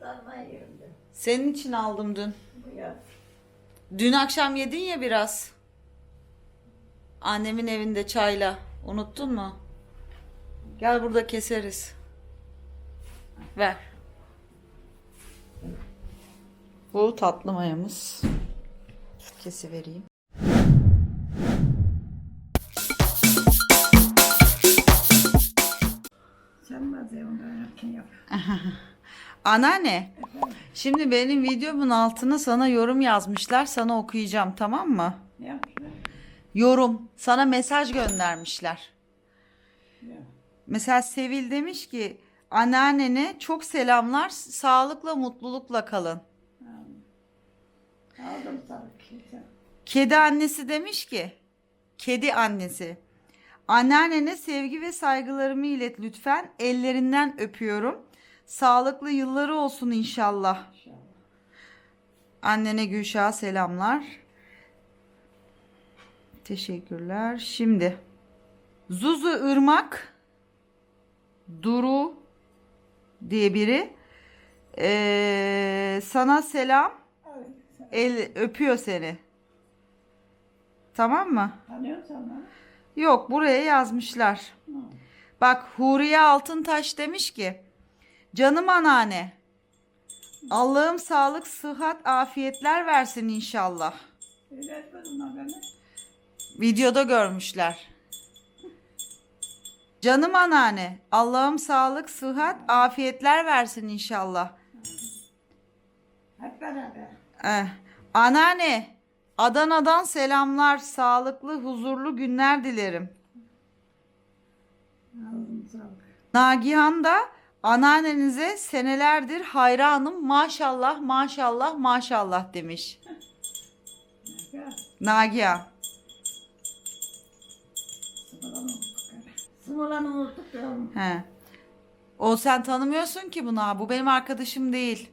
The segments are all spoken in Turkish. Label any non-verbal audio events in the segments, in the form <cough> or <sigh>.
Sarmayı. Senin için aldım dün. Dün akşam yedin ya biraz. Annemin evinde çayla. Unuttun mu? Gel burada keseriz. Ver. Bu tatlı mayamız. Kesi vereyim. Sen bazı onları yapın yap. <laughs> Anneanne. Şimdi benim videomun altına sana yorum yazmışlar. Sana okuyacağım tamam mı? Ne? Yorum. Sana mesaj göndermişler. Ya. Mesela Sevil demiş ki anneannene çok selamlar. Sağlıkla mutlulukla kalın. Aldım. Kedi annesi demiş ki, kedi annesi, anneannene sevgi ve saygılarımı ilet lütfen. Ellerinden öpüyorum. Sağlıklı yılları olsun inşallah. İnşallah. Annene Gülşah'a selamlar. Teşekkürler. Şimdi Zuzu Irmak Duru diye biri ee, sana selam el öpüyor seni. Tamam mı? Tanıyorsan ha? Yok buraya yazmışlar. Hı. Bak Huriye Altıntaş demiş ki Canım anneanne Allah'ım sağlık, sıhhat, afiyetler versin inşallah. Videoda görmüşler. Canım anneanne Allah'ım sağlık, sıhhat, afiyetler versin inşallah. Hep beraber. Eh, anneanne Adana'dan selamlar, sağlıklı, huzurlu günler dilerim. Nagihan da anneannenize senelerdir hayranım maşallah maşallah maşallah demiş. Ya. Nagihan. Sımılanı unuttuk. ya. He. O sen tanımıyorsun ki bunu. Bu benim arkadaşım değil.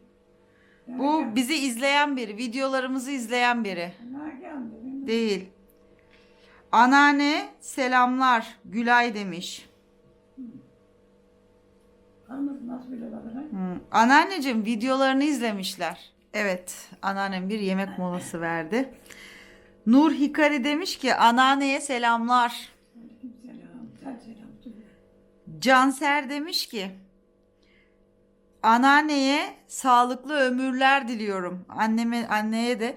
Bu bizi izleyen biri. Videolarımızı izleyen biri. Değil. Anneanne selamlar. Gülay demiş. Anladın nasıl ha? Hı. Anneanneciğim videolarını izlemişler. Evet. Anneannem bir yemek molası verdi. Nur Hikari demiş ki anneanneye selamlar. Selam. Selam. Canser demiş ki anneanneye sağlıklı ömürler diliyorum. Anneme anneye de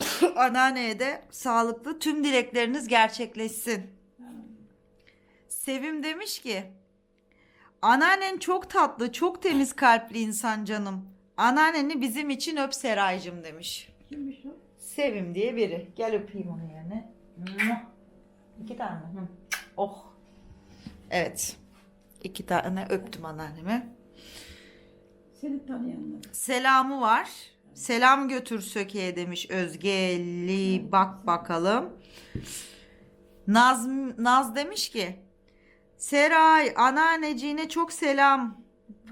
<coughs> anneanneye de sağlıklı tüm dilekleriniz gerçekleşsin. Sevim demiş ki anneannen çok tatlı, çok temiz kalpli insan canım. Anneanneni bizim için öp Seraycığım demiş. Kimmiş o? Sevim diye biri. Gel öpeyim onu. Mua. İki tane. Hı. Oh. Evet. İki tane öptüm anneanneme. Seni tanıyanlar. Selamı var. Selam götür Söke'ye demiş Özgeli. Bak bakalım. Naz, Naz demiş ki Seray anneanneciğine çok selam.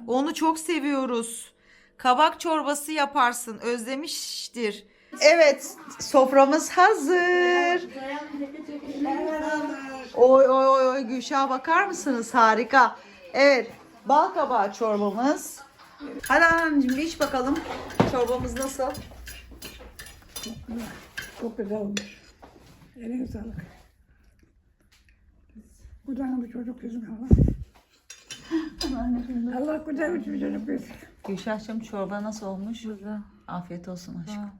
Onu çok seviyoruz. Kabak çorbası yaparsın özlemiştir. Evet soframız hazır. Oy oy oy oy Gülşah'a bakar mısınız? Harika. Evet bal kabağı çorbamız. Hadi anneciğim bir iç bakalım. Çorbamız nasıl? Çok güzel olmuş. Eline sağlık. Kucağına bir çocuk yüzüm Allah. Allah güzel bir çocuk yüzüm. Gülşah'cığım çorba nasıl olmuş? Güzel. Afiyet olsun aşkım.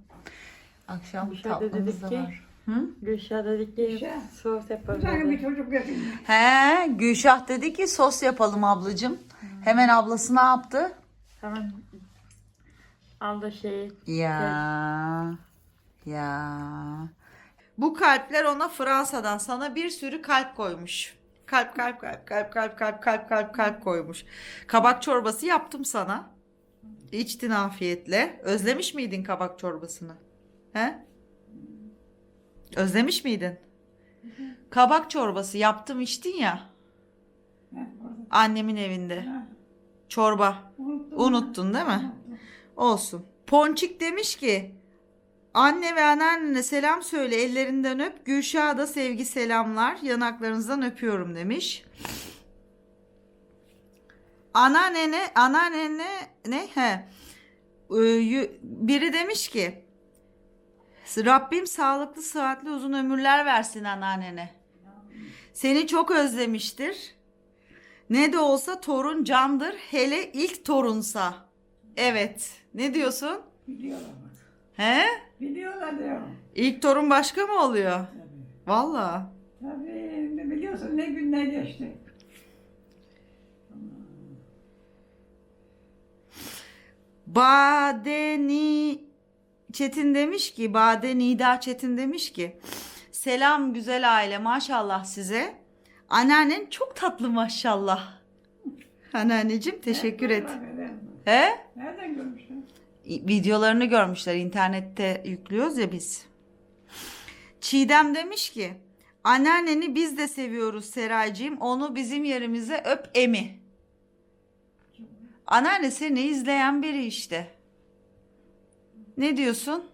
Akşam Gülşah da tatlımız dedik da ki- var. Hı? Gülşah dedi ki Gülşah. sos yapalım. Kucağına bir çocuk yüzüm. He, Gülşah dedi ki sos yapalım ablacığım. Hemen ablası ne yaptı? Tamam. Al da şey. Ya. Ya. Bu kalpler ona Fransa'dan sana bir sürü kalp koymuş. Kalp kalp kalp kalp kalp kalp kalp kalp kalp koymuş. Kabak çorbası yaptım sana. İçtin afiyetle. Özlemiş miydin kabak çorbasını? He? Özlemiş miydin? Kabak çorbası yaptım içtin ya annemin evinde. Çorba. Unuttun değil mi? Olsun. Ponçik demiş ki anne ve anneannene selam söyle ellerinden öp. Gülşah'a da sevgi selamlar. Yanaklarınızdan öpüyorum demiş. anneannene anneannene ne he Ee, biri demiş ki Rabbim sağlıklı sıhhatli uzun ömürler versin anneannene. Seni çok özlemiştir. Ne de olsa torun candır. Hele ilk torunsa. Evet. Ne diyorsun? Biliyorlar bak. He? Biliyorlar diyor. İlk torun başka mı oluyor? Tabii. Vallahi. Tabii biliyorsun ne günler geçti. Badeni Çetin demiş ki Bade Nida Çetin demiş ki Selam güzel aile maşallah size. Anneannen çok tatlı maşallah. <laughs> Anneanneciğim teşekkür et. He? nereden görmüşsün? Videolarını görmüşler internette yüklüyoruz ya biz. Çiğdem demiş ki anneanneni biz de seviyoruz Seraycığım onu bizim yerimize öp emi. Anneanne seni izleyen biri işte. Ne diyorsun?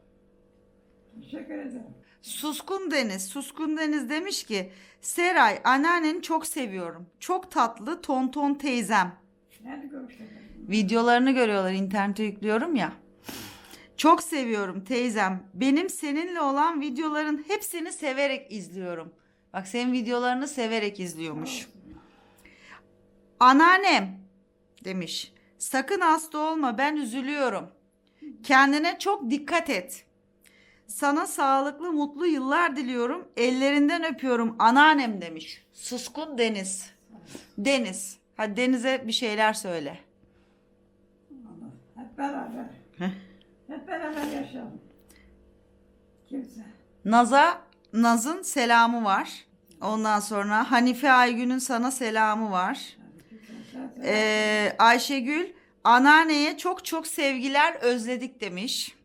Teşekkür ederim. Suskun Deniz. Suskun Deniz demiş ki Seray anneanneni çok seviyorum. Çok tatlı tonton teyzem. Nerede görmüşsün? Videolarını görüyorlar internete yüklüyorum ya. Çok seviyorum teyzem. Benim seninle olan videoların hepsini severek izliyorum. Bak senin videolarını severek izliyormuş. Anneannem demiş. Sakın hasta olma ben üzülüyorum. Kendine çok dikkat et. Sana sağlıklı mutlu yıllar diliyorum. Ellerinden öpüyorum anneannem demiş. Suskun Deniz. Deniz. Hadi Deniz'e bir şeyler söyle. Hep beraber. Kimse. Naz'a Naz'ın selamı var. Ondan sonra Hanife Aygün'ün sana selamı var. Ee, Ayşegül anneanneye çok çok sevgiler özledik demiş.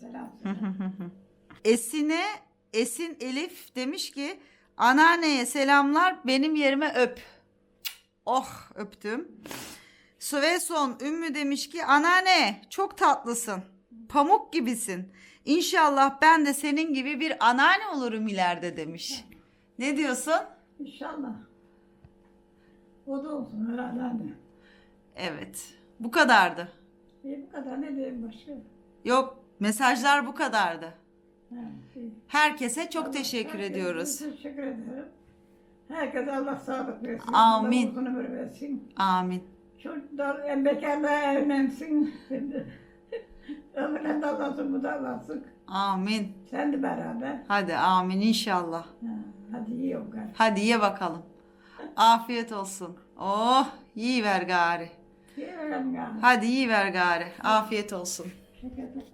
selam. Esin'e Esin Elif demiş ki anneanneye selamlar benim yerime öp. Oh öptüm. Su ve son Ümmü demiş ki anneanne çok tatlısın. Pamuk gibisin. İnşallah ben de senin gibi bir anneanne olurum ileride demiş. Ne diyorsun? İnşallah. O da olsun herhalde anne. Evet. Bu kadardı. İyi bu kadar ne diyeyim başka? Yok mesajlar bu kadardı. İyi. Herkese çok Allah- teşekkür herkese ediyoruz. Teşekkür ederim. Herkese Allah sağlık versin. Amin. Allah uzun ömür versin. Amin. Çocuklar en bekarlığa evlensin. Allah'sın bu da Allah'sın. Amin. Sen de beraber. Hadi amin inşallah. Ha, hadi iyi ol gari. Hadi ye bakalım. Afiyet olsun. Oh iyi ver gari. Yiyelim gari. Hadi iyi ver gari. Afiyet olsun. Şeker bakalım.